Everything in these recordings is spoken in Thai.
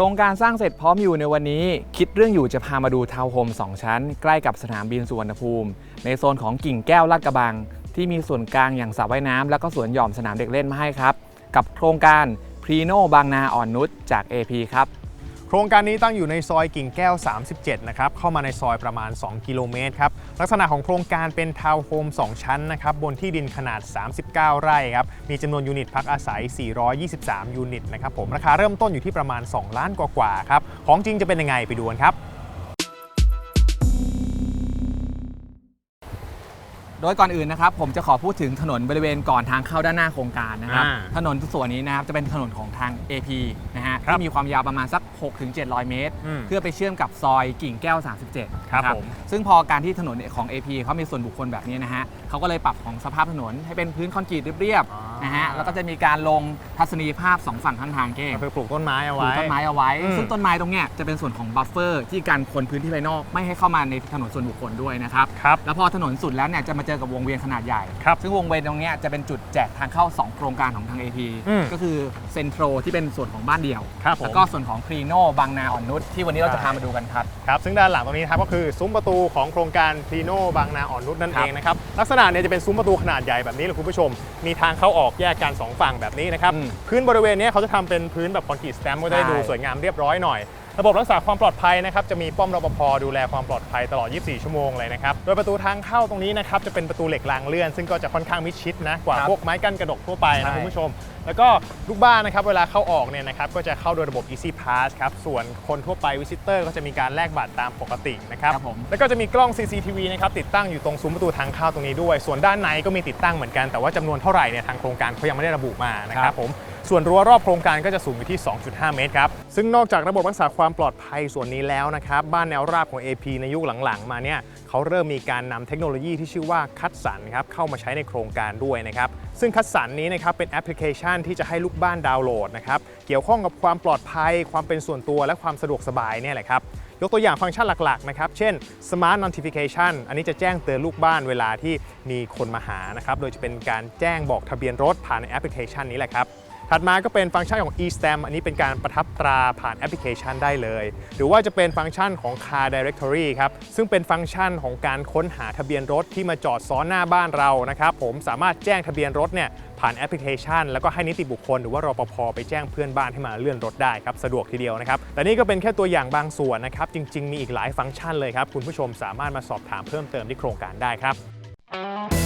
ครงการสร้างเสร็จพร้อมอยู่ในวันนี้ คิดเรื่องอยู่จะพามาดูทาวน์โฮม 2 ชั้น ใกล้กับสนามบินสุวรรณภูมิ ในโซนของกิ่งแก้วลาดกระบัง ที่มีส่วนกลางอย่างสระว่ายน้ำและก็สวนหย่อมสนามเด็กเล่นมาให้ครับ กับโครงการพรีโนบางนาอ่อนนุชจาก AP ครับ โครงการนี้ตั้งอยู่ในซอยกิ่งแก้ว 37 นะครับ เข้ามาในซอยประมาณ 2 กิโลเมตรครับ ลักษณะของโครงการเป็นทาวน์โฮม 2 ชั้นนะครับ บนที่ดินขนาด 39 ไร่ครับ มีจำนวนยูนิตพักอาศัย 423 ยูนิตนะครับผม ราคาเริ่มต้นอยู่ที่ประมาณ 2 ล้านกว่าๆครับ ของจริงจะเป็นยังไงไปดูกันครับ โดยก่อนอื่นนะครับผมจะขอพูดถึงถนนบริเวณก่อนทางเข้าด้านหน้าโครงการนะครับ อ่าถนนส่วนนี้นะครับจะเป็นถนนของทาง AP นะฮะครับที่มีความยาวประมาณสัก 6-700 เมตร อืมเพื่อไปเชื่อมกับซอยกิ่งแก้ว 37ครับนะผมซึ่งพอการที่ถนนของ AP เขามีส่วนบุคคลแบบนี้นะฮะเขาก็เลยปรับของสภาพถนนให้เป็นพื้นคอนกรีตเรียบอ่าๆนะฮะแล้วก็จะมีการลงทัศนียภาพสองฝั่งข้างทางเก้ง เพื่อปลูกต้นไม้เอาปลูไว้ กต้นไม้เอาไว้ อืมซึ่งต้นไม้ตรงเนี้ยจะเป็นส่วนของบัฟเฟอร์ที่การคนพื้นที่ภายนอกไม่ให้เข้ามาในถนนส่วนบุคคลด้วยนะครับ ครับ แล้วพอถนนสุดแล้วเนี่ยจะมาเจอกับวงเวียนขนาดใหญ่ ครับซึ่งวงเวียนตรงเนี้ยจะเป็นจุดแจกทางเข้า 2 โครงการของทาง AP อืมก็คือเซ็นทรัลที่เป็นส่วนของบ้านเดี่ยว ครับผม แล้วก็ส่วนของครีโนบางนาอ่อนนุชที่วันนี้เราจะพามาดูกันครับ ครับซึ่งด้านหลังตรงนี้นะครับก็คือซุ้มประตูของโครงการพีโนบางนาอ่อนนุชนั่นครัเอบงนะครับลักษณะเนี่ยจะเป็นซุ้มประตูขนาดใหญ่แบบนี้เลยคุณผู้ชม มีทางเข้าออกแยกกันสองฝั่งแบบนี้นะครับอืมพื้นบริเวณเนี้ยเขาจะทำเป็นพื้นแบบคอนกรีตสแตมป์ก็จะได้ใช่ดูสวยงามเรียบร้อยหน่อย ระบบรักษาความปลอดภัยนะครับจะมีป้อมรปภดูแลความปลอดภัยตลอด 24 ชั่วโมงเลยนะครับ โดยประตูทางเข้าตรงนี้นะครับจะเป็นประตูเหล็กรางเลื่อน ซึ่งก็จะค่อนข้างมิดชิดนะกว่าครับพวกไม้กั้นกระดกทั่วไปใช่นะคุณผู้ชม แล้วก็ลูกบ้านนะครับเวลาเข้าออกเนี่ยนะครับก็จะเข้าโดยระบบ Easy Pass ครับ ส่วนคนทั่วไปวิสิเตอร์ก็จะมีการแลกบัตรตามปกตินะครับครับผมแล้วก็จะมีกล้อง CCTV นะครับติดตั้งอยู่ตรงซุ้มประตูทางเข้าตรงนี้ด้วย ส่วนด้านในก็มีติดตั้งเหมือนกันแต่ว่าจำนวนเท่าไหร่เนี่ยทางโครงการเขายังไม่ได้ระบุมานะคครัรับบผม ส่วนรั้วรอบโครงการก็จะสูงอยู่ที่ 2.5 เมตรครับ ซึ่งนอกจากระบบรักษาความปลอดภัยส่วนนี้แล้วนะครับ บ้านแนวราบของ AP ในยุคหลังๆ มาเนี่ยเขาเริ่มมีการนำเทคโนโลยีที่ชื่อว่าคัดสันครับเข้ามาใช้ในโครงการด้วยนะครับ ซึ่งคัดสันนี้นะครับเป็นแอปพลิเคชันที่จะให้ลูกบ้านดาวน์โหลดนะครับเกี่ยวข้องกับความปลอดภัย ความเป็นส่วนตัวและความสะดวกสบายเนี่ยแหละครับยกตัวอย่างฟังก์ชันหลักๆ นะครับ เช่น Smart Notification อันนี้จะแจ้งเตือนลูกบ้านเวลาที่มีคนมาหานะครับ โดยจะเป็นการแจ้งบอกทะเบียนรถผ่านในแอปพลิเคชันนี้แหละครับ ถัดมาก็เป็นฟังก์ชันของ eStamp อันนี้เป็นการประทับตราผ่านแอปพลิเคชันได้เลย หรือว่าจะเป็นฟังก์ชันของ Car Directory ครับ ซึ่งเป็นฟังก์ชันของการค้นหาทะเบียนรถที่มาจอดซ้อนหน้าบ้านเรานะครับ ผมสามารถแจ้งทะเบียนรถเนี่ยผ่านแอปพลิเคชัน แล้วก็ให้นิติบุคคลหรือว่ารปภไปแจ้งเพื่อนบ้านให้มาเลื่อนรถได้ครับ สะดวกทีเดียวนะครับ แต่นี่ก็เป็นแค่ตัวอย่างบางส่วนนะครับ จริง ๆ มีอีกหลายฟังก์ชันเลยครับ คุณผู้ชมสามารถมาสอบถามเพิ่มเติมที่โครงการได้ครับ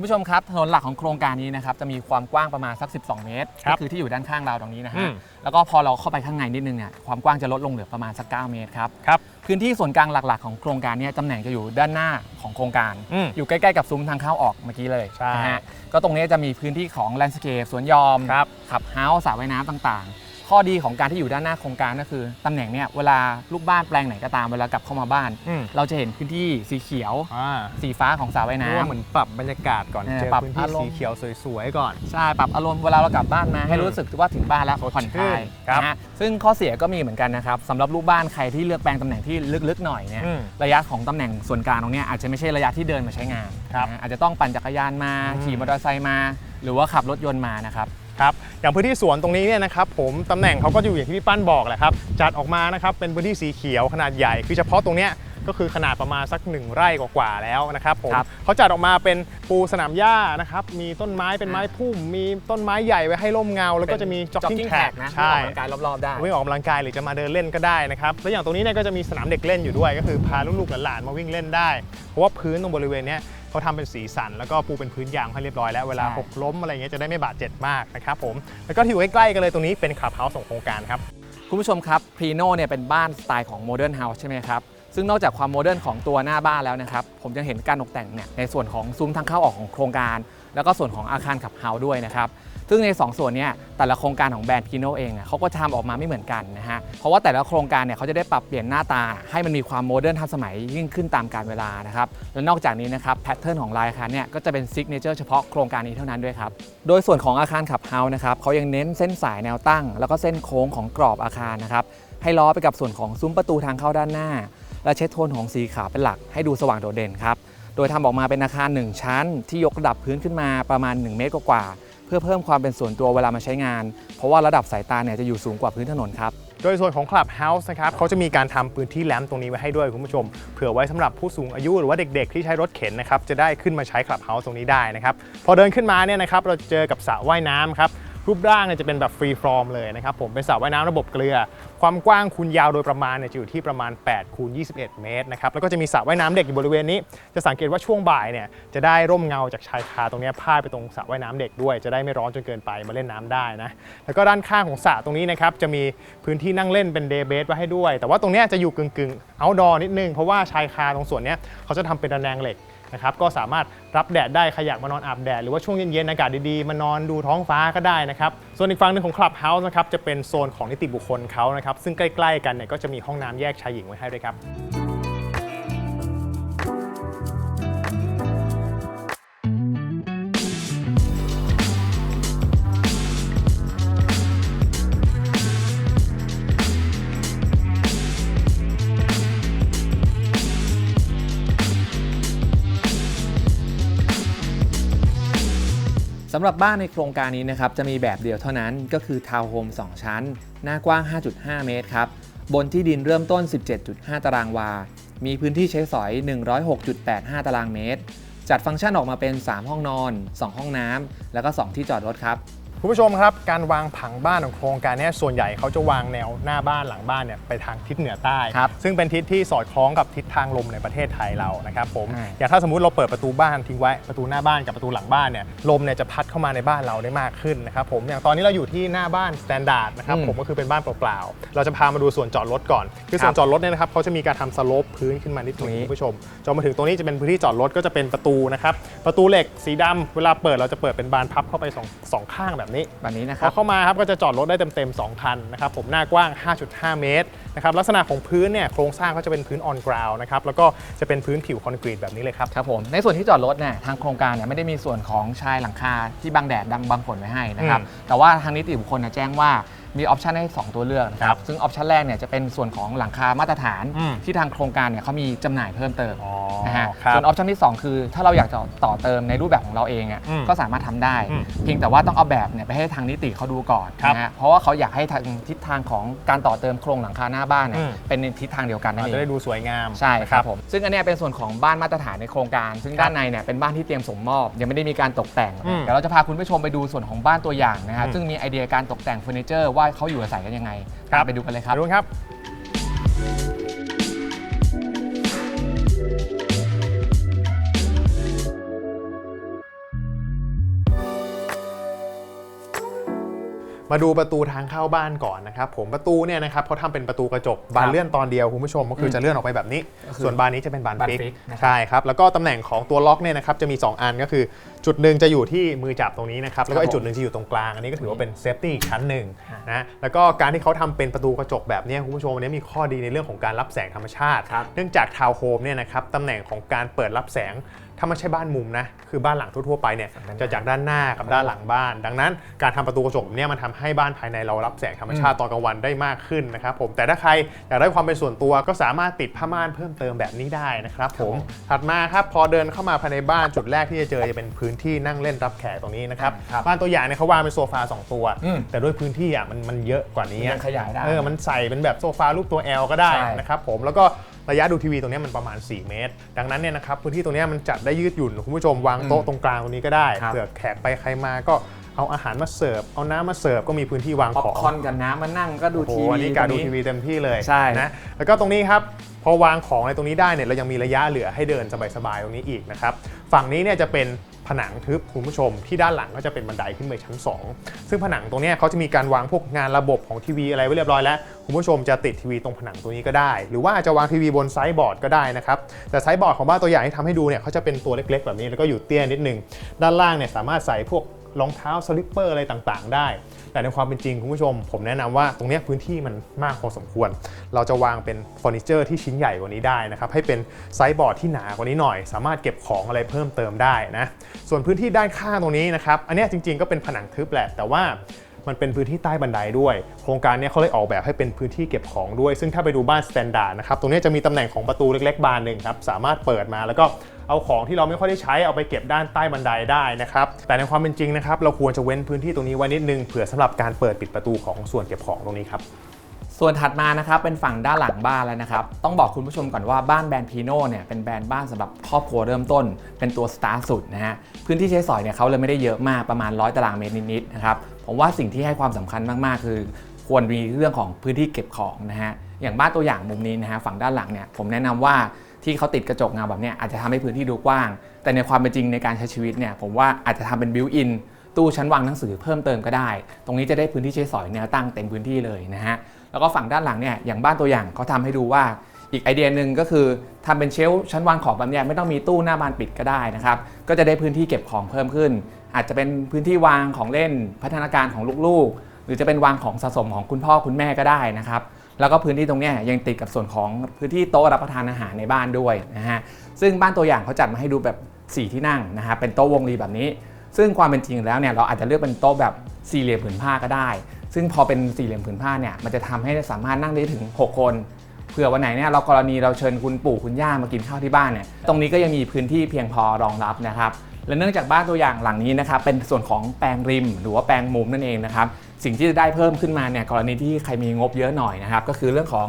คุณผู้ชมครับถนนหลักของโครงการนี้นะครับจะมีความกว้างประมาณสัก 12 เมตรครัก็บคือที่อยู่ด้านข้างเราตรงนี้นะอืฮะม แล้วก็พอเราเข้าไปข้างในนิดนึงเนี่ยความกว้างจะลดลงเหลือประมาณสัก 9 เมตรครับครับ พื้นที่ส่วนกลางหลักๆ ของโครงการเนี้ตำแหน่งจะอยู่ด้านหน้าของโครงการ อืมอยู่ใกล้ๆกับซุ้มทางเข้าออกเมื่อกี้เลยใช่ นะฮะก็ตรงนี้จะมีพื้นที่ของแลนด์สเคปสวนหยอมครับขับเฮาส์สระว่ายน้ำต่างๆ ข้อดีของการที่อยู่ด้านหน้าโครงการก็คือตำแหน่งเนี่ยเวลาลูกบ้านแปลงไหนก็ตามเวลากลับเข้ามาบ้าน อืม เราจะเห็นพื้นที่สีเขียว อ่าสีฟ้าของสระว่ายเรียกน้ำ ว่าเหมือนปรับบรรยากาศก่อนเออเจอปรับพื้นที่อารมณ์ สีเขียวสวยๆก่อน ใช่ปรับอารมณ์เวลาเรากลับบ้านมาให้อืมรู้สึกว่าถึงบ้านแล้วสดผ่อนคลายชื่นครับนะฮะซึ่งข้อเสียก็มีเหมือนกันนะครับสำหรับลูกบ้านใครที่เลือกแปลงตำแหน่งที่ลึกๆหน่อยเนี่ยอืมระยะของตำแหน่งส่วนกลางตรงเนี้ยอาจจะไม่ใช่ระยะที่เดินมาใช้งานครับนะฮะอาจจะต้องปั่นจักรยานมาอืม ขี่มอเตอร์ไซค์มา หรือว่าขับรถยนต์มานะครับ ครับอย่างพื้นที่สวนตรงนี้เนี่ยนะครับผมตำแหน่งเขาก็อยู่อย่างที่พี่ปั้นบอกแหละครับจัดออกมานะครับเป็นพื้นที่สีเขียวขนาดใหญ่คือเฉพาะตรงเนี้ย ก็คือขนาดประมาณสักหนึ่งไร่กว่าๆแล้วนะครับผมครับ เขาจัดออกมาเป็นปูสนามหญ้านะครับมีต้นไม้เป็นไม้พุ่ม มีต้นไม้ใหญ่ไว้ให้ร่มเงา แล้วก็จะมีจ็อกกิ้งแท็กนะใช่ออกกำลังกายรอบๆได้ วิ่งออกกำลังกายหรือจะมาเดินเล่นก็ได้นะครับแล้วอย่างตรงนี้เนี่ยก็จะมีสนามเด็กเล่นอยู่ด้วย ก็คือพาลูกๆหลานๆมาวิ่งเล่นได้ เพราะว่าพื้นตรงบริเวณเนี้ยเขาทำเป็นสีสัน แล้วก็ปูเป็นพื้นยางให้เรียบร้อยแล้วเวลาใช่ หกล้มอะไรเงี้ยจะได้ไม่บาดเจ็บมากนะครับผมแล้วก็ที่อยู่ใกล้ๆกันเลยตรงนี้เป็นคลับเฮาส์ของโครงการครับ คุณผู้ชมครับพรีโนเนี่ยเป็นบ้านสไตล์ของโมเดิร์นเฮาส์ใช่ไหมครับ ซึ่งนอกจากความโมเดิร์นของตัวหน้าบ้านแล้วนะครับ ผมยังเห็นการตกแต่งเนี่ยในส่วนของซุ้มทางเข้าออกของโครงการ แล้วก็ส่วนของอาคารขับเฮาด้วยนะครับ ซึ่งใน 2 ส่วนเนี้แต่ละโครงการของแบรนด์พีโนเองเขาก็ทำออกมาไม่เหมือนกันนะฮะ เพราะว่าแต่ละโครงการเนี่ยเขาจะได้ปรับเปลี่ยนหน้าตา ให้มันมีความโมเดิร์นทันสมัยยิ่งขึ้นตามกาลเวลานะครับ และนอกจากนี้นะครับแพทเทิร์นของลายอาคารเนี่ยก็จะเป็นซิกเนเจอร์เฉพาะโครงการนี้เท่านั้นด้วยครับ โดยส่วนของอาคารขับเฮานะครับเขายังเน้นเส้นสายแนวตั้ง แล้วก็เส้นโค้งของกรอบอาคารนะครับให้ล้อไปกับส่วนของซุ้มประตูทางเข้าด้านหน้า และเช็ดโทนของสีขาวเป็นหลักให้ดูสว่างโดดเด่นครับ โดยทำออกมาเป็นอาคาร 1 ชั้น ที่ยกระดับพื้นขึ้นมาประมาณ 1 เมตรกว่าๆพื่อเพิ่มความเป็นส่วนตัวเวลามาใช้งาน เพราะว่าระดับสายตาเนี่ยจะอยู่สูงกว่าพื้นถนนครับโดยส่วนของ Clubhouse นะครับเขาจะมีการทำพื้นที่แลมตรงนี้ไว้ให้ด้วยคุณผู้ชม เผื่อไว้สำหรับผู้สูงอายุหรือว่าเด็กๆ ที่ใช้รถเข็นนะครับจะได้ขึ้นมาใช้ Clubhouse ตรงนี้ได้นะครับ พอเดินขึ้นมาเนี่ยนะครับเราจะเจอกับสระว่ายน้ำครับ รูปร่างเนี่ยจะเป็นแบบฟรีฟอร์มเลยนะครับผมเป็นสระว่ายน้ำระบบเกลือ ความกว้างคูณยาวโดยประมาณเนี่ยจะอยู่ที่ประมาณ8คูณ21 เมตรนะครับแล้วก็จะมีสระว่ายน้ำเด็กอยู่บริเวณนี้ จะสังเกตว่าช่วงบ่ายเนี่ยจะได้ร่มเงาจากชายคาตรงนี้พาดไปตรงสระว่ายน้ำเด็กด้วย จะได้ไม่ร้อนจนเกินไปมาเล่นน้ำได้นะแล้วก็ด้านข้างของสระตรงนี้นะครับจะมีพื้นที่นั่งเล่นเป็นเดย์เบสไว้ให้ด้วย แต่ว่าตรงนี้จะอยู่กึ่งกึ่งเอาดอนิดนึงเพราะว่าชายคาตรงส่วนนี้เขาจะทำเป็นระแนงเหล็ก นะครับก็สามารถรับแดดได้ใครอยากมานอนอาบแดดหรือว่าช่วงเย็นๆอากาศดีๆ มานอนดูท้องฟ้าก็ได้นะครับส่วนอีกฝั่งหนึ่งของคลับเฮาส์นะครับจะเป็นโซนของนิติบุคคลเขานะครับซึ่งใกล้ๆกันเนี่ยก็จะมีห้องน้ำแยกชายหญิงไว้ให้ด้วยครับำหรับบ้านในโครงการนี้นะครับจะมีแบบเดียวเท่านั้นก็คือทาวน์โฮม2 ชั้น หน้ากว้าง 5.5 เมตรครับ บนที่ดินเริ่มต้น 17.5 ตารางวา มีพื้นที่ใช้สอย 106.85 ตารางเมตร จัดฟังก์ชันออกมาเป็น 3 ห้องนอน 2 ห้องน้ำแล้วก็ 2 ที่จอดรถครับ คุณผู้ชมครับการวางผังบ้านของโครงการเนี้ส่วนใหญ่เขาจะวางแนวหน้าบ้านหลังบ้านเนี่ยไปทางทิศเหนือใต้ครับซึ่งเป็นทิศที่สอดคล้องกับทิศทางลมในประเทศไทยเรานะครับผมใช่อย่างถ้าสมมติเราเปิดประตูบ้านทิ้งไว้ประตูหน้าบ้านกับประตูหลังบ้านเนี่ยลมเนี่ยจะพัดเข้ามาในบ้านเราได้มากขึ้นนะครับผมอย่างตอนนี้เราอยู่ที่หน้าบ้านสแตนดาร์ดนะครับอืมผมก็คือเป็นบ้านเปล่าๆเราจะพามาดูส่วนจอดรถก่อน คือส่วนครับจอดรถเนี่ยนะครับเขาจะมีการทำสโลปพื้นขึ้นมานิดนึตรงงนี้คุณผู้ชมจนมาถึงตรงนี้จะเป็นพื้นที่จอดรถก็จะเป็นประตูนะครับประตูเหล็กสีดำเวลาเปิดเราจะเปิดเป็นบานพับเข้าไปสองสองข้างแบบนี้แบบนี้นะคพรัอบเข้ามาครับก็จะจอดรถได้เต็มๆ2คันนะครับผมหน้ากว้าง 5.5 เมตรนะครับลักษณะของพื้นเนี่ยโครงสร้างก็จะเป็นพื้นออนกราวนะครับแล้วก็จะเป็นพื้นผิวคอนกรีตแบบนี้เลยครับครับผมในส่วนที่จอดรถเนี่ยทางโครงการเนี่ยไม่ได้มีส่วนของชายหลังคาที่บังแดดดังบังฝนไว้ให้นะครับอืมแต่ว่าทางนิติบุคคลเนี่ยแจ้งว่ามีออปชันให้ 2 ตัวเลือกนะคครัรับบซึ่งออปชันแรกเนี่ยจะเป็นส่วนของหลังคามาตรฐานอืมที่ทางโครงการเนี่ยเขามีจำหน่ายเพิ่มเติมอ๋อนะฮะครับส่วนออปชันที่ 2 คือ ถ้าเราอยากจะต่อเติมในรูปแบบของเราเองอะอืมก็สามารถทำได้ อืมเพียงแต่ว่าต้องเอาแบบเนี่ยไปให้ทางนิติเขาดูก่อนครับนะฮะเพราะว่าเขาอยากให้ทางทิศทางของการต่อเติมโครงหลังคาหน้าบ้านเนี่ยอืม เป็นในทิศทางเดียวกันนั่นอาจเอจะได้งดูสวยงามใช่นะครับผมซึ่งอันเนี้ยเป็นส่วนของบ้านมาตรฐานในโครงการ ซึ่งครับด้านในเนี่ยเป็นบ้านที่เตรียมส่งมอบ ยังไม่ได้มีการตกแต่งอืมเดี๋ยวเราจะพาคุณผู้ชมไปดูส่วนของบ้านตัวอย่างนะฮะอืมซึ่งมีไอเดียการตกแต่งเฟอร์นิเจอร์ว่าเขาอยู่อาศัยกันยังไงครับตามไปดูกันเลยครับไปดูครับ มาดูประตูทางเข้าบ้านก่อนนะครับผมประตูเนี่ยนะครับเขาทำเป็นประตูกระจกบานเลื่อนตอนเดียวคุณผู้ชมก็คือจะเลื่อนออกไปแบบนี้ก็คือส่วนบานนี้จะเป็นบานบานฟิกฟิกนะครับใช่ครับแล้วก็ตำแหน่งของตัวล็อกเนี่ยนะครับจะมี 2 อันก็คือ จุดหนึ่งจะอยู่ที่มือจับตรงนี้นะครับแล้วก็อีกจุดหนึ่งจะอยู่ตรงกลางอันนี้ก็ถือว่าเป็นเซฟตี้อีกชั้นหนึ่งนะแล้วก็การที่เขาทำเป็นประตูกระจกแบบเนี้ยคุณผู้ชมอันนี้มีข้อดีในเรื่องของการรับแสงธรรมชาติครับเนื่องจากทาวน์โฮมเนี่ยนะครับตำแหน่งของการเปิดรับแสง ถ้าไม่ใช่บ้านมุมนะ คือบ้านหลังทั่วๆไปเนี่ยจะจากด้านหน้ากับด้านหลังบ้าน ดังนั้นการทำประตูกระจกแบบเนี่ยมันทำให้บ้านภายในเรารับแสงธรรมชาติตอนกลางวันได้มากขึ้นนะครับผมแต่ถ้าใครอยากได้ความเป็นส่วนตัวก็สามารถติดผ้าม่านเพิ่มเติมแบบนี้ได้นะครับผมถัดมาครับพอเดินเข้ามาภายในบ้านจุดแรกที่จะเจอจะเป็นพื้นที่นั่งเล่นรับแขกตรงนี้นะครับครับบ้านตัวอย่างเนี่ยเขาวางเป็นโซฟาสองตัวอืมแต่ด้วยพื้นที่อะมันมันเยอะกว่านี้มันยัอะงขยายได้เออมันใส่เป็นแบบโซฟารูปตัว L ก็ได้ใช่นะครับผมแล้วก็ ระยะดูทีวีตรงเนี้ยมันประมาณ 4 เมตร ดังนั้นเนี่ยนะครับพื้นที่ตรงเนี้ยมันจัดได้ยืดหยุ่นคุณผู้ชมวางโต๊ะอืมตรงกลางตรงนี้ก็ได้ครับเผื่อแขกไปใครมาก็เอาอาหารมาเสิร์ฟ เอาน้ำมาเสิร์ฟก็มีพื้นที่วางป๊อขปองคอร์นกับน้ำมานั่งก็ดูโอ้โหทีวีอันนี้การดูตรงทีวีเต็มที่เลยใช่นะแล้วก็ตรงนี้ครับพอวางของในตรงนี้ได้เนี่ยเรายังมีระยะเหลือให้เดินสบายๆตรงนี้อีกนะครับฝั่งนี้เนี่ยจะเป็น ผนังทึบคุณผู้ชม ที่ด้านหลังก็จะเป็นบันไดขึ้นไปชั้น 2 ซึ่งผนังตรงนี้เขาจะมีการวางพวกงานระบบของทีวีอะไรไว้เรียบร้อยแล้ว คุณผู้ชมจะติดทีวีตรงผนังตัวนี้ก็ได้ หรือว่าจะวางทีวีบนไซส์บอร์ดก็ได้นะครับ แต่ไซส์บอร์ดของบ้านตัวอย่างที่ทำให้ดูเนี่ยเขาจะเป็นตัวเล็ก ๆ แบบนี้แล้วก็อยู่เตี้ยนิดนึง ด้านล่างเนี่ยสามารถใส่พวกรองเท้าสลิปเปอร์อะไรต่างๆ ได้ แต่ในความเป็นจริงคุณผู้ชม ผมแนะนำว่าตรงนี้พื้นที่มันมากพอสมควร เราจะวางเป็นเฟอร์นิเจอร์ที่ชิ้นใหญ่กว่านี้ได้นะครับให้เป็นไซส์บอร์ดที่หนากว่านี้หน่อย สามารถเก็บของอะไรเพิ่มเติมได้นะส่วนพื้นที่ด้านข้างตรงนี้นะครับอันนี้จริงๆก็เป็นผนังทึบแหละแต่ว่ามันเป็นพื้นที่ใต้บันไดด้วย โครงการนี้เขาเลยออกแบบให้เป็นพื้นที่เก็บของด้วย ซึ่งถ้าไปดูบ้านสแตนดาร์ดนะครับ ตรงนี้จะมีตำแหน่งของประตูเล็กๆ บานหนึ่งครับ สามารถเปิดมาแล้วก็ เอาของที่เราไม่ค่อยได้ใช้เอาไปเก็บด้านใต้บันไดได้นะครับ แต่ในความเป็นจริงนะครับ เราควรจะเว้นพื้นที่ตรงนี้ไว้นิดนึงเผื่อสำหรับการเปิดปิดประตูของส่วนเก็บของตรงนี้ครับส่วนถัดมานะครับเป็นฝั่งด้านหลังบ้านแล้วนะครับ ต้องบอกคุณผู้ชมก่อนว่าบ้านแบรนด์พีโน่เนี่ยเป็นแบรนด์บ้านสำหรับครอบครัวเริ่มต้น เป็นตัวสตาร์ทสุดนะฮะพื้นที่ใช้สอยเนี่ยเขาเลยไม่ได้เยอะมากประมาณ100ตารางเมตรนิดๆนะครับผมว่าสิ่งที่ให้ความสำคัญมากๆ คือ ควรมีเรื่องของพื้นที่เก็บของนะฮะอย่างบ้านตัวอย่างมุมนี้นะฮะฝั่งด้านหลังเนี่ยผมแนะนำว่า ที่เขาติดกระจกเงาแบบนี้อาจจะทำให้พื้นที่ดูกว้าง แต่ในความเป็นจริงในการใช้ชีวิตเนี่ยผมว่าอาจจะทำเป็นบิวอินตู้ชั้นวางหนังสือเพิ่มเติมก็ได้ ตรงนี้จะได้พื้นที่ใช้สอยแนวตั้งเต็มพื้นที่เลยนะฮะแล้วก็ฝั่งด้านหลังเนี่ยอย่างบ้านตัวอย่างเขาทำให้ดูว่าอีกไอเดียหนึ่งก็คือทำเป็นเชลฟ์ชั้นวางของแบบนี้ไม่ต้องมีตู้หน้าบานปิดก็ได้นะครับก็จะได้พื้นที่เก็บของเพิ่มขึ้น อาจจะเป็นพื้นที่วางของเล่นพัฒนาการของลูกๆ หรือจะเป็นวางของสะสมของคุณพ่อคุณแม่ก็ได้นะครับ แล้วก็พื้นที่ตรงนี้ยังติดกับส่วนของพื้นที่โต๊ะรับประทานอาหารในบ้านด้วยนะฮะซึ่งบ้านตัวอย่างเขาจัดมาให้ดูแบบ 4 ที่นั่งนะฮะเป็นโต๊ะวงรีแบบนี้ ซึ่งความเป็นจริงแล้วเนี่ยเราอาจจะเลือกเป็นโต๊ะแบบสี่เหลี่ยมผืนผ้าก็ได้ ซึ่งพอเป็นสี่เหลี่ยมผืนผ้าเนี่ยมันจะทำให้สามารถนั่งได้ถึง 6 คนเผื่อวันไหนเนี่ยเรากรณีเราเชิญคุณปู่คุณย่ามากินข้าวที่บ้านเนี่ยตรงนี้ก็ยังมีพื้นที่เพียงพอรองรับนะครับและเนื่องจากบ้านตัวอย่างหลังนี้นะครับเป็นส่วนของแปลงริม หรือว่าแปลงมุมนั่นเองนะครับ สิ่งที่จะได้เพิ่มขึ้นมาเนี่ยกรณีที่ใครมีงบเยอะหน่อยนะครับ ก็คือเรื่องของ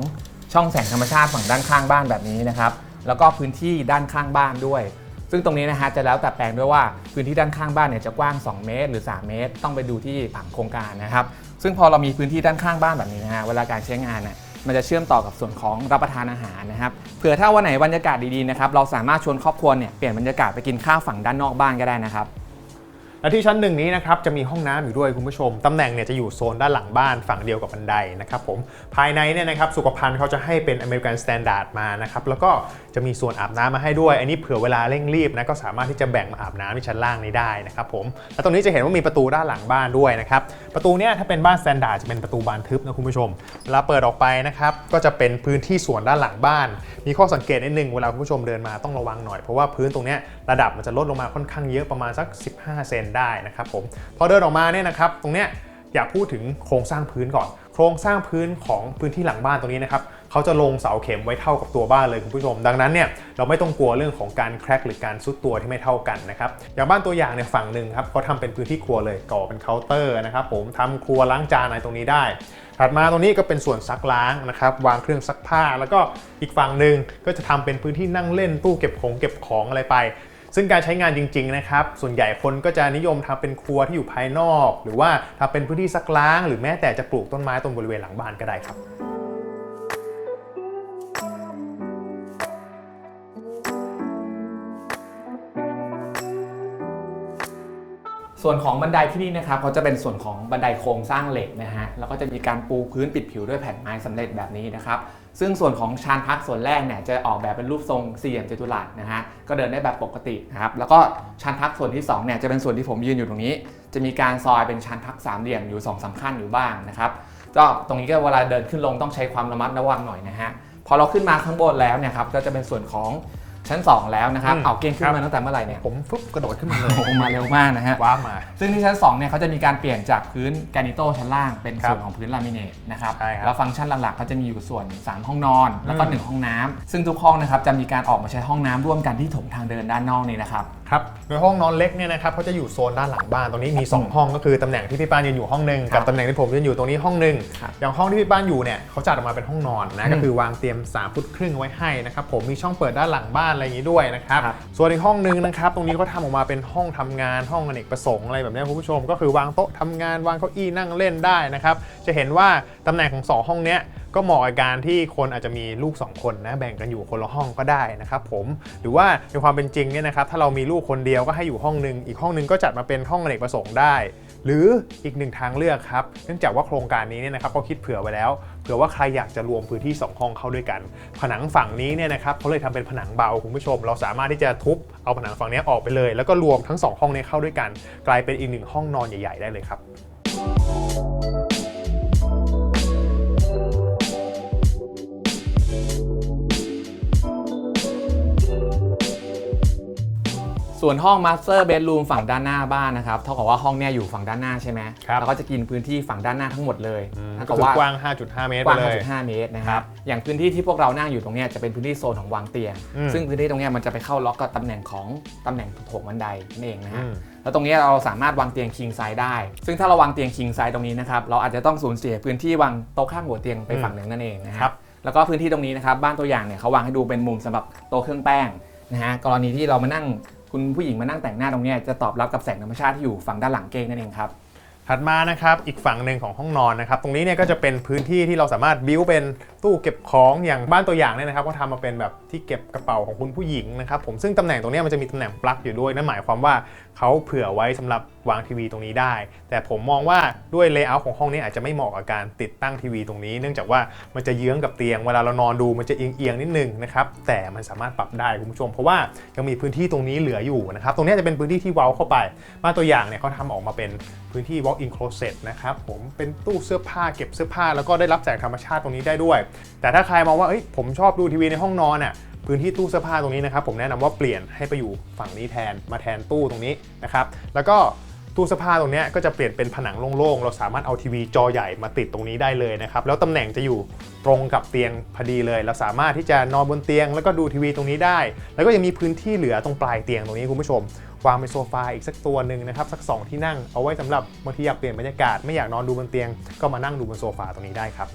ช่องแสงธรรมชาติฝั่งด้านข้างบ้านแบบนี้นะครับ แล้วก็พื้นที่ด้านข้างบ้านด้วย ซึ่งตรงนี้นะฮะจะแล้วแต่แปลงด้วยว่าพื้นที่ด้านข้างบ้านเนี่ยจะกว้าง 2 เมตร หรือ 3 เมตร ต้องไปดูที่ผังโครงการนะครับ ซึ่งพอเรามีพื้นที่ด้านข้างบ้านแบบนี้นะฮะเวลาการใช้งานเนี่ยมันจะเชื่อมต่อกับส่วนของรับประทานอาหารนะครับเผื่อถ้าวันไหนบรรยากาศดีๆนะครับเราสามารถชวนครอบครัวเนี่ยเปลี่ยนบรรยากาศไปกินข้าวฝั่งด้านนอกบ้านก็ได้นะครับ และที่ชั้นหนึ่งนี้นะครับจะมีห้องน้ำอยู่ด้วยคุณผู้ชมตำแหน่งเนี่ยจะอยู่โซนด้านหลังบ้านฝั่งเดียวกับบันไดนะครับผมภายในเนี่ยนะครับสุขภัณฑ์เขาจะให้เป็นอเมริกันสแตนดาร์ดมานะครับแล้วก็จะมีส่วนอาบน้ำมาให้ด้วย อันนี้เผื่อเวลาเร่งรีบนะก็สามารถที่จะแบ่งมาอาบน้ำที่ชั้นล่างนี้ได้นะครับผมและตรงนี้จะเห็นว่ามีประตูด้านหลังบ้านด้วยนะครับประตูเนี่ยถ้าเป็นบ้านสแตนดาร์ดจะเป็นประตูบานทึบนะคุณผู้ชมเวลาเปิดออกไปนะครับก็จะเป็นพื้นที่ส่วนด้านหลังบ้าน มีข้อสังเกตนิดนึงเวลาคุณผู้ชมเดินมาต้องระวังหน่อยเพราะว่าพื้นตรงเนี้ยระดับมันจะลดลงมาค่อนข้างเยอะประมาณสัก 15 เซนได้นะครับผมพอเดินออกมาเนี่ยนะครับตรงเนี้ยอยากพูดถึงโครงสร้างพื้นก่อน โครงสร้างพื้นของพื้นที่หลังบ้านตรงนี้นะครับเขาจะลงเสาเข็มไว้เท่ากับตัวบ้านเลยคุณผู้ชม ดังนั้นเนี่ยเราไม่ต้องกลัวเรื่องของการแครกหรือการซุดตัวที่ไม่เท่ากันนะครับอย่างบ้านตัวอย่างเนี่ยฝั่งหนึ่งครับเขาทำเป็นพื้นที่ครัวเลยก่อเป็นเคาน์เตอร์นะครับผมทำครัวล้างจานอะไรตรงนี้ได้ถัดมาตรงนี้ก็เป็นส่วนซักล้างนะครับวางเครื่องซักผ้า แล้วก็อีกฝั่งหนึ่งก็จะทำเป็นพื้นที่นั่งเล่นตู้เก็บของเก็บของอะไรไป ซึ่งการใช้งานจริงๆนะครับส่วนใหญ่คนก็จะนิยมทำเป็นครัวที่อยู่ภายนอก หรือว่าทำเป็นพื้นที่ซักล้าง หรือแม้แต่จะปลูกต้นไม้ตรงบริเวณหลังบ้านก็ได้ครับส่วนของบันไดที่นี่นะครับเขาจะเป็นส่วนของบันไดโครงสร้างเหล็กนะฮะแล้วก็จะมีการปูพื้นปิดผิวด้วยแผ่นไม้สำเร็จแบบนี้นะครับ ซึ่งส่วนของชานพักส่วนแรกเนี่ยจะออกแบบเป็นรูปทรงสี่เหลี่ยมจัตุรัสนะฮะก็เดินได้แบบปกตินะครับแล้วก็ชานพักส่วนที่2เนี่ยจะเป็นส่วนที่ผมยืนอยู่ตรงนี้ จะมีการซอยเป็นชานพักสามเหลี่ยมอยู่2องสามขั้นอยู่บ้างนะครับก็ตรงนี้ก็เวลาเดินขึ้นลงต้องใช้ความระมัดระวังหน่อยนะฮะพอเราขึ้นมาข้างบนแล้วเนี่ยครับก็จะเป็นส่วนของ ชั้น 2 แล้วนะครับ อืมเอาเก้งขึ้ครันบมาตั้งแต่เมื่อไหร่เนี่ยผมฟึบกระโดดขึ้นมาเลยโอ้โหมาเร็วมากนะฮะ ว้ามา ซึ่งที่ชั้น2เนี่ยเขาจะมีการเปลี่ยนจากพื้นแกรนิโตชั้นล่าง เป็นครับส่วนของพื้นลามิเนตนะครับใช่ครับแล้วฟังก์ชันหลักๆเขาจะมีอยู่ส่วน 3 ห้องนอน แล้วก็ อืม 1 ห้องน้ำซึ่งทุกห้องนะครับจะมีการออกมาใช้ห้องน้ำร่วมกันที่โถงทางเดินด้านนอกนี่นะครับ ครับโดยห้องนอนเล็กเนี่ยนะครับเขาจะอยู่โซนด้านหลังบ้านตรงนี้มี2ห้องก็คือตำแหน่งที่พี่ป้านยืนอยู่ห้องหนึ่งครักับบตำแหน่งที่ผมยืนอยู่ตรงนี้ห้องหนึ่งครับอย่างห้องที่พี่ป้านอยู่เนี่ยเขาจัดออกมาเป็นห้องนอนอืนะมก็คือวางเตรียม3ฟุตครึ่งไว้ให้นะครับผมมีช่องเปิดด้านหลังบ้านอะไรอย่างนี้ด้วยนะครับครับ ส่วนอีกห้องหนึงนะครับตรงนี้เขาทำออกมาเป็นห้องทำงานห้องอเนกประสงค์อะไรแบบนี้คุณผู้ชม ก็คือวางโต๊ะทำงานวางเก้าอี้นั่งเล่นได้นะครับจะเห็นว่าตำแหน่งของสองห้องเนี้ยก็เหมาะกับการที่คนอาจจะมีลูก2คนนะแบ่งกันอยู่คนละห้องก็ได้นะครับผมหรือว่าในความเป็นจริงเนี่ยนะครับถ้าเรามีลูกคนเดียวก็ให้อยู่ห้องหนึ่งอีกห้องหนึ่งก็จัดมาเป็นห้องอเนกประสงค์ได้ หรืออีกหนึ่งทางเลือกครับ เนื่องจากว่าโครงการนี้เนี่ยนะครับเขาคิดเผื่อไว้แล้ว เผื่อว่าใครอยากจะรวมพื้นที่ 2 ห้องเข้าด้วยกัน ผนังฝั่งนี้เนี่ยนะครับเขาเลยทำเป็นผนังเบาคุณผู้ชม เราสามารถที่จะทุบเอาผนังฝั่งนี้ออกไปเลย แล้วก็รวมทั้งสองห้องนี้เข้าด้วยกัน กลายเป็นอีกหนึ่งห้องนอนใหญ่ ๆ ได้เลยครับ สส่วนห้อง Master Bedroom ฝั่งด้านหน้าบ้านนะครับเท่ากับว่าห้องเนี่ยอยู่ฝั่งด้านหน้าใช่ไหมครับ แล้วก็จะกินพื้นที่ฝั่งด้านหน้าทั้งหมดเลยอืมเท่าก็กับคือว่ากว้าง 5.5 เมตรกไปว้างเลย 5.5 เมตรนะคครัรับบ อย่างพื้นที่ที่พวกเรานั่งอยู่ตรงเนี้ยจะเป็นพื้นที่โซนของวางเตียง อืมซึ่งพื้นที่ตรงเนี้ยมันจะไปเข้าล็อกกับตำแหน่งของตำแหน่งโถงบันไดนั่นเองนะฮะ อืม แล้วตรงเนี้ยเราสามารถวางเตียง king size ได้ ซึ่งถ้าเราวางเตียง king size ตรงนี้นะครับเราอาจจะต้องสูญเสียพื้นที่วางโต๊ะข้างหัวเตียงไปฝั่งหนึ่งนั่นเองนะคครัรับ บ แล้วก็พื้นที่ตรงนี้นะครับบ้านตัวอย่างเนี่ยเขาวางให้ดูเป็นมุมสำหรับโต๊ะเครื่องแป้งนะฮะกรณีที่เรามานั่ง คุณผู้หญิงมานั่งแต่งหน้าตรงนี้จะตอบรับกับแสงธรรมชาติที่อยู่ฝั่งด้านหลังเกงนั่นเองครับถัดมานะครับอีกฝั่งหนึ่งของห้องนอนนะครับตรงนี้เนี่ยก็จะเป็นพื้นที่ที่เราสามารถบิ้วเป็น ตู้เก็บของอย่างบ้านตัวอย่างเนี่ยนะครับก็ทำมาเป็นแบบที่เก็บกระเป๋าของคุณผู้หญิงนะครับผมซึ่งตำแหน่งตรงนี้มันจะมีตำแหน่งปลั๊กอยู่ด้วยนั่นหมายความว่าเขาเผื่อไว้สำหรับวางทีวีตรงนี้ได้ แต่ผมมองว่าด้วยเลเยอร์ของห้องนี้อาจจะไม่เหมาะกับการติดตั้งทีวีตรงนี้ เนื่องจากว่ามันจะเยื้องกับเตียงเวลาเรานอนดูมันจะเอียงๆนิดนึงนะครับแต่มันสามารถปรับได้คุณผู้ชม เพราะว่ายังมีพื้นที่ตรงนี้เหลืออยู่นะครับตรงนี้จะเป็นพื้นที่ที่เว้าเข้าไปบ้านตัวอย่างเนี่ยเขาทำออกมาเป็นพื้นที่ walk in closet นะครับผมเป็นตู้เสื้อผ้าเก็บเสื้อผ้าแล้วก็ได้รับแสงธรรมชาติตรงนี้ได้ด้วยแต่ถ้าใครมองว่าเอ้ยผมชอบดูทีวีในห้องนอนอะพื้นที่ตู้เสื้อผ้าตรงนี้นะครับผมแนะนำว่าเปลี่ยนให้ไปอยู่ฝั่งนี้แทนมาแทนตู้ตรงนี้นะครับแล้วก็ตู้เสื้อผ้าตรงนี้ก็จะเปลี่ยนเป็นผนังโล่งๆ เราสามารถเอาทีวีจอใหญ่มาติดตรงนี้ได้เลยนะครับแล้วตำแหน่งจะอยู่ตรงกับเตียงพอดีเลย เราสามารถที่จะนอนบนเตียง แล้วก็ดูทีวีตรงนี้ได้ แล้วก็ยังมีพื้นที่เหลือตรงปลายเตียงตรงนี้คุณผู้ชมวางเป็นโซฟาอีกสักตัวหนึ่งนะครับสัก 2 ที่นั่งเอาไว้สำหรับบางทีอยากเปลี่ยนบรรยากาศไม่อยากนอนดูบนเตียง ก็มานั่งดูบนโซฟาตรงนี้ได้ครับ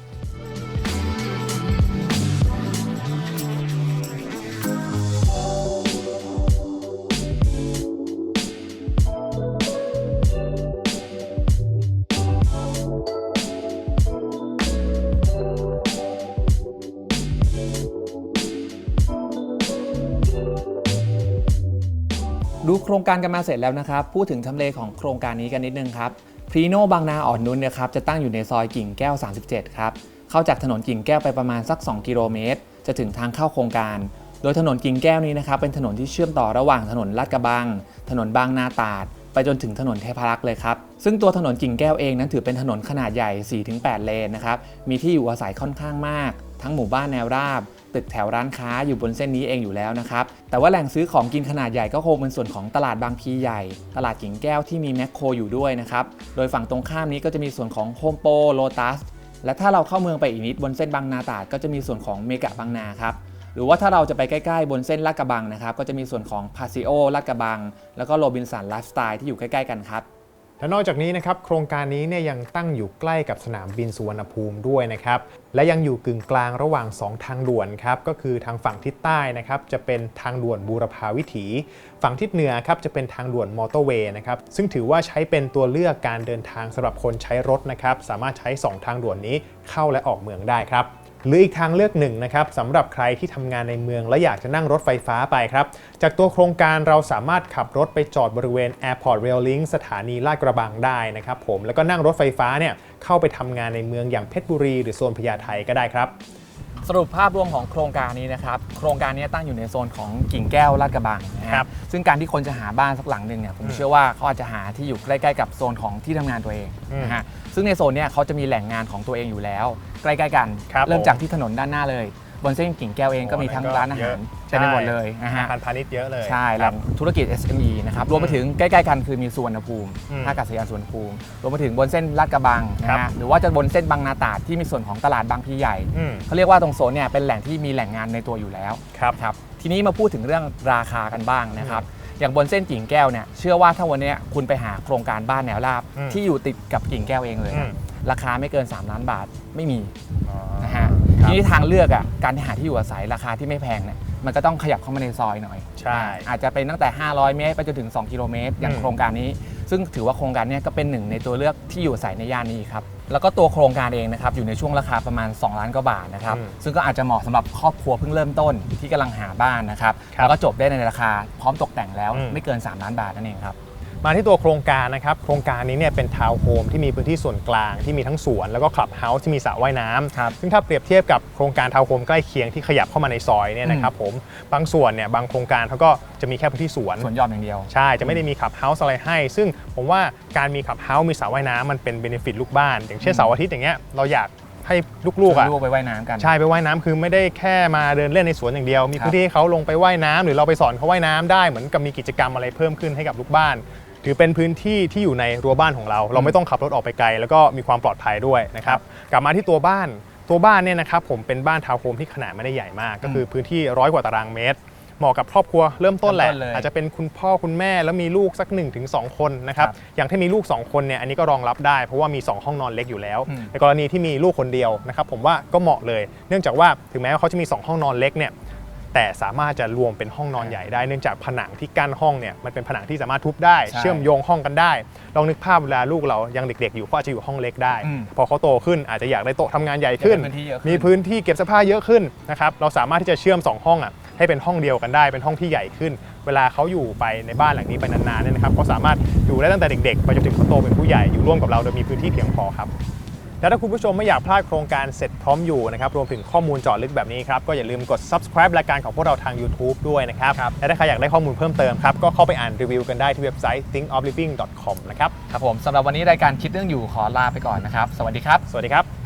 รงการกันมาเสร็จแล้วนะครับ พูดถึงทำเลของโครงการนี้กันนิดนึงครับพรีโนบางนาอ่อนนุชนะครับจะตั้งอยู่ในซอยกิ่งแก้ว 37 ครับ เข้าจากถนนกิ่งแก้วไปประมาณสัก 2 กิโลเมตร จะถึงทางเข้าโครงการ โดยถนนกิ่งแก้วนี้นะครับเป็นถนนที่เชื่อมต่อระหว่างถนนลาดกระบัง ถนนบางนาตราด ไปจนถึงถนนเทพารักษ์เลยครับ ซึ่งตัวถนนกิ่งแก้วเองนั้นถือเป็นถนนขนาดใหญ่ 4-8 เลนนะครับ มีที่อยู่อาศัยค่อนข้างมาก ทั้งหมู่บ้านแนวราบ ตึกแถวร้านค้าอยู่บนเส้นนี้เองอยู่แล้วนะครับ แต่ว่าแหล่งซื้อของกินขนาดใหญ่ก็คงเป็นส่วนของตลาดบางพีใหญ่ ตลาดกิ่งแก้วที่มีแมคโครอยู่ด้วยนะครับ โดยฝั่งตรงข้ามนี้ก็จะมีส่วนของโฮมโปโลตัสและถ้าเราเข้าเมืองไปอีกนิดบนเส้นบางนาตราดก็จะมีส่วนของเมกะบางนาครับหรือว่าถ้าเราจะไปใกล้ๆ บนเส้นลาดกระบังนะครับ ก็จะมีส่วนของพาซิโอลาดกระบัง แล้วก็โรบินสันไลฟ์สไตล์ที่อยู่ใกล้ๆกันครับ และนอกจากนี้นะครับโครงการนี้เนี่ยยังตั้งอยู่ใกล้กับสนามบินสุวรรณภูมิด้วยนะครับและยังอยู่กึ่งกลางระหว่าง 2 ทางด่วนครับก็คือทางฝั่งทิศใต้นะครับจะเป็นทางด่วนบูรพาวิถี ฝั่งทิศเหนือครับจะเป็นทางด่วนมอเตอร์เวย์นะครับซึ่งถือว่าใช้เป็นตัวเลือกการเดินทางสำหรับคนใช้รถนะครับสามารถใช้ 2 ทางด่วนนี้เข้าและออกเมืองได้ครับ หรืออีกทางเลือกหนึ่งนะครับสำหรับใครที่ทำงานในเมือง และอยากจะนั่งรถไฟฟ้าไปครับ จากตัวโครงการเราสามารถขับรถไปจอดบริเวณ Airport Rail Link สถานีลาดกระบังได้นะครับผมแล้วก็นั่งรถไฟฟ้าเนี่ยเข้าไปทำงานในเมืองอย่างเพชรบุรี หรือโซนพญาไทก็ได้ครับ สรุปภาพรวมของโครงการนี้นะครับโครงการนี้ตั้งอยู่ในโซนของกิ่งแก้วลาดกระบังนะฮะครับซึ่งการที่คนจะหาบ้านสักหลังหนึ่งเนี่ยผมเชื่อว่าเขาอาจจะหาที่อยู่ใกล้ๆกับโซนของที่ทำงานตัวเองอืมนะฮะซึ่งในโซนเนี้ยเขาจะมีแหล่งงานของตัวเองอยู่แล้ว ใกล้ๆกันครับเริ่มผมจากที่ถนนด้านหน้าเลย บนเส้นกิ่งแก้วเองก็มีทั้งร้านอาหารเต็มไปหมดเลยนะอาฮะคารพาณิชย์เยอะเลย ใช่แหครัล่บงธุรกิจ SME นะครับรวมไปถึงใกล้ๆกันคือมีสุวรรณภูมิอืมท่าอากาศยานสุวรรณภูมิรวมไปถึงบนเส้นลาดกระบังนะครัฮะบหรือว่าจะบนเส้นบางนาตราดที่มีส่วนของตลาดบางพลีใหญ่อืมเขาเรียกว่าตรงโซนเนี่ยเป็นแหล่งที่มีแหล่งงานในตัวอยู่แล้วครับครับทีนี้มาพูดถึงเรื่องราคากันบ้างนะครับอย่างบนเส้นกิ่งแก้วเนี่ยเชื่อว่าถ้าวันเนี้ยคุณไปหาโครงการบ้านแนวราบอืมที่อยู่ติดกับกิ่งแก้วเองเลยอืนะมราคาไม่เกิน 3 ล้านบาทไม่มีอ๋อนะฮะครั ทีบนี้ทางเลือกอะการหาที่อยู่อาศัยราคาที่ไม่แพงเนี่ยมันก็ต้องขยับเข้ามาในซอยหน่อย ใช่ อาจจะเป็นตั้งแต่ 500 เมตร ไปจนถึง 2 กิโลเมตร อย่างอืมโครงการนี้ ซึ่งถือว่าโครงการเนี้ก็เป็นหนึ่งในตัวเลือกที่อยู่อาศัยในย่านนี้ครับ แล้วก็ตัวโครงการเองนะครับอยู่ในช่วงราคาประมาณ 2 ล้านกว่าบาทนะครับอืมซึ่งก็อาจจะเหมาะสำหรับครอบครัวเพิ่งเริ่มต้นที่กำลังหาบ้านนะครับครับ แล้วก็จบได้ในราคาพร้อมตกแต่งแล้วอืมไม่เกิน 3 ล้านบาทนั่นเองครับ มาที่ตัวโครงการนะครับ โครงการนี้เนี่ยเป็นทาวน์โฮมที่มีพื้นที่ส่วนกลางที่มีทั้งสวน แล้วก็คลับเฮาส์ที่มีสระว่ายน้ำครับซึ่งถ้าเปรียบเทียบกับโครงการทาวน์โฮมใกล้เคียงที่ขยับเข้ามาในซอยเนี่ยนะครับผมบางส่วนเนี่ยบางโครงการเขาก็จะมีแค่พื้นที่สวนส่วนยอมอย่างเดียว ใช่จะไม่ได้มีขับเฮาส์อะไรให้ ซึ่งผมว่าการมีขับเฮาส์มีสระว่ายน้ำมันเป็นเบนฟิตลูกบ้าน อย่างเช่นอืมเสาร์อาทิตย์อย่างเงี้ยเราอยากให้ลูกๆอะลูกไปว่ายน้ำกันใช่ไปว่ายน้ำคือไม่ได้แค่มาเดินเล่นในสวนอย่างเดียว มีครับพื้นที่ให้เขาลงไปว่ายน้ำหรือเราไปสอนเขาว่ายน้ำได้เหมือนกับมีกิจกรรมอะไรเพิ่มขึ้นให้กับลูกบ้าน ถือเป็นพื้นที่ที่อยู่ในรั้วบ้านของเรา เราไม่ต้องขับรถออกไปไกล แล้วก็มีความปลอดภัยด้วยนะครับกลับมาที่ตัวบ้านตัวบ้านเนี่ยนะครับผมเป็นบ้านทาวน์โฮมที่ขนาดไม่ได้ใหญ่มาก ก็คือพื้นที่ร้อยกว่าตารางเมตรเหมาะกับครอบครัวเริ่มต้นแหละเริ่มต้นเลยอาจจะเป็นคุณพ่อคุณแม่แล้วมีลูกสัก1นถึงสคนนะครับครับอย่างที่มีลูก 2 คนเนี่ยอันนี้ก็รองรับได้เพราะว่ามี 2 ห้องนอนเล็กอยู่แล้วอืมในกรณีที่มีลูกคนเดียวนะครับผมว่าก็เหมาะเลย เนื่องจากว่าถึงแม้ว่าเขาจะมี 2 ห้องนอนเล็กเนี่ย แต่สามารถจะรวมเป็นห้องนอนใหญ่ได้เนื่องจากผนังที่กั้นห้องเนี่ยมันเป็นผนังที่สามารถทุบได้ ใช่เชื่อมโยงห้องกันได้ ลองนึกภาพเวลาลูกเรายังเด็ก ๆ อยู่เขาอาจจะอยู่ห้องเล็กได้ อืมพอเขาโตขึ้นอาจจะอยากได้โต๊ะทำงานใหญ่ขึ้น อยากได้พื้นที่เยอะขึ้น มีพื้นที่เก็บเสื้อผ้าเยอะขึ้นนะครับเราสามารถที่จะเชื่อม2ห้องอะให้เป็นห้องเดียวกันได้เป็นห้องที่ใหญ่ขึ้น เวลาเขาอยู่ไปในบ้านหลังนี้ไปนานๆเนี่ยนะครับเขาสามารถอยู่ได้ตั้งแต่เด็กๆไปจนถึงเขาโตเป็นผู้ใหญ่อยู่ร่วมกับเราโดยมีพื้นที่เพียงพอครับ แล้วถ้าคุณผู้ชมไม่อยากพลาดโครงการเสร็จพร้อมอยู่นะครับรวมถึงข้อมูลเจาะลึกแบบนี้ครับก็อย่าลืมกด subscribe รายการของพวกเราทาง YouTube ด้วยนะครับครับและถ้าใครอยากได้ข้อมูลเพิ่มเติมครับก็เข้าไปอ่านรีวิวกันได้ที่เว็บไซต์ thinkofliving.com นะครับครับผมสำหรับวันนี้รายการคิดเรื่องอยู่ขอลาไปก่อนนะครับสวัสดีครับ สวัสดีครับ